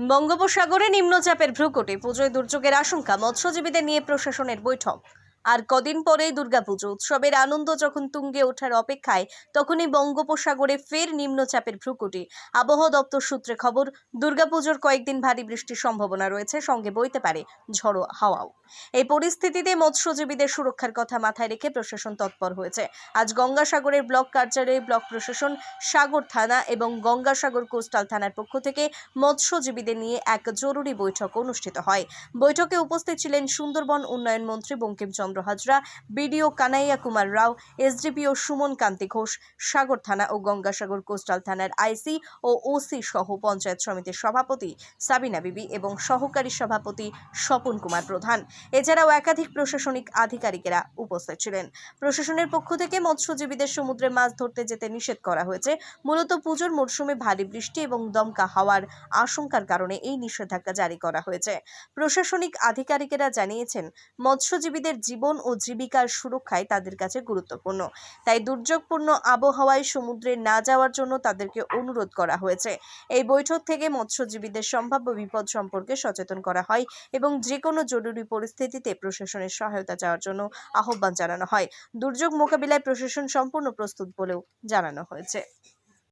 বঙ্গোপসাগরে নিম্নচাপের ভ্রুকুটি পুজোয় দুর্যোগের আশঙ্কা মৎস্যজীবীদের নিয়ে প্রশাসনের বৈঠক। আর কদিন পরেই দুর্গাপুজো। উৎসবের আনন্দ যখন তুঙ্গে ওঠার অপেক্ষায়, তখনই বঙ্গোপসাগরে ফের নিম্নচাপের ভ্রুকুটি। আবহাওয়া দপ্তর সূত্রে খবর, দুর্গাপুজোর কয়েকদিন ভারী বৃষ্টির সম্ভাবনা রয়েছে, সঙ্গে বইতে পারে ঝড়ো হাওয়াও। এই পরিস্থিতিতে মৎস্যজীবীদের সুরক্ষার কথা মাথায় রেখে প্রশাসন তৎপর হয়েছে। আজ গঙ্গাসাগরের ব্লক কার্যালয়ে ব্লক প্রশাসন, সাগর থানা এবং গঙ্গাসাগর কোস্টাল থানার পক্ষ থেকে মৎস্যজীবীদের নিয়ে এক জরুরি বৈঠক অনুষ্ঠিত হয়। বৈঠকে উপস্থিত ছিলেন সুন্দরবন উন্নয়ন মন্ত্রী বঙ্কিমচন্দ্র হাজরা, বিডিও কানাইয়া কুমার রাও, এসডিপিও সুমন কান্তি ঘোষ, সাগর থানা ও গঙ্গাসাগর কোস্টাল থানার আইসি ও ওসি সহ পঞ্চায়েত সমিতির সভাপতি সাবিনা বিবি এবং সহকারী সভাপতি স্বপন কুমার প্রধান। এছাড়াও একাধিক প্রশাসনিক আধিকারিকেরা উপস্থিত ছিলেন। প্রশাসনের পক্ষ থেকে মৎস্যজীবীদের সমুদ্রে মাছ ধরতে যেতে নিষেধ করা হয়েছে। মূলত পুজোর মরশুমে ভারী বৃষ্টি এবং দমকা হাওয়ার আশঙ্কার কারণে এই নিষেধাজ্ঞা জারি করা হয়েছে। প্রশাসনিক আধিকারিকেরা জানিয়েছেন, মৎস্যজীবীদের জীবন ও জীবিকার সুরক্ষায় তাদের কাছে গুরুত্বপূর্ণ। তাই দুর্যোগপূর্ণ আবহাওয়ায় সমুদ্রে না যাওয়ার জন্য তাদেরকে অনুরোধ করা হয়েছে। এই বৈঠক থেকে মৎস্যজীবীদের সম্ভাব্য বিপদ সম্পর্কে সচেতন করা হয় এবং যে কোনো জরুরি পরিস্থিতিতে প্রশাসনের সহায়তা চাওয়ার জন্য আহ্বান জানানো হয়। দুর্যোগ মোকাবিলায় প্রশাসন সম্পূর্ণ প্রস্তুত বলেও জানানো হয়েছে।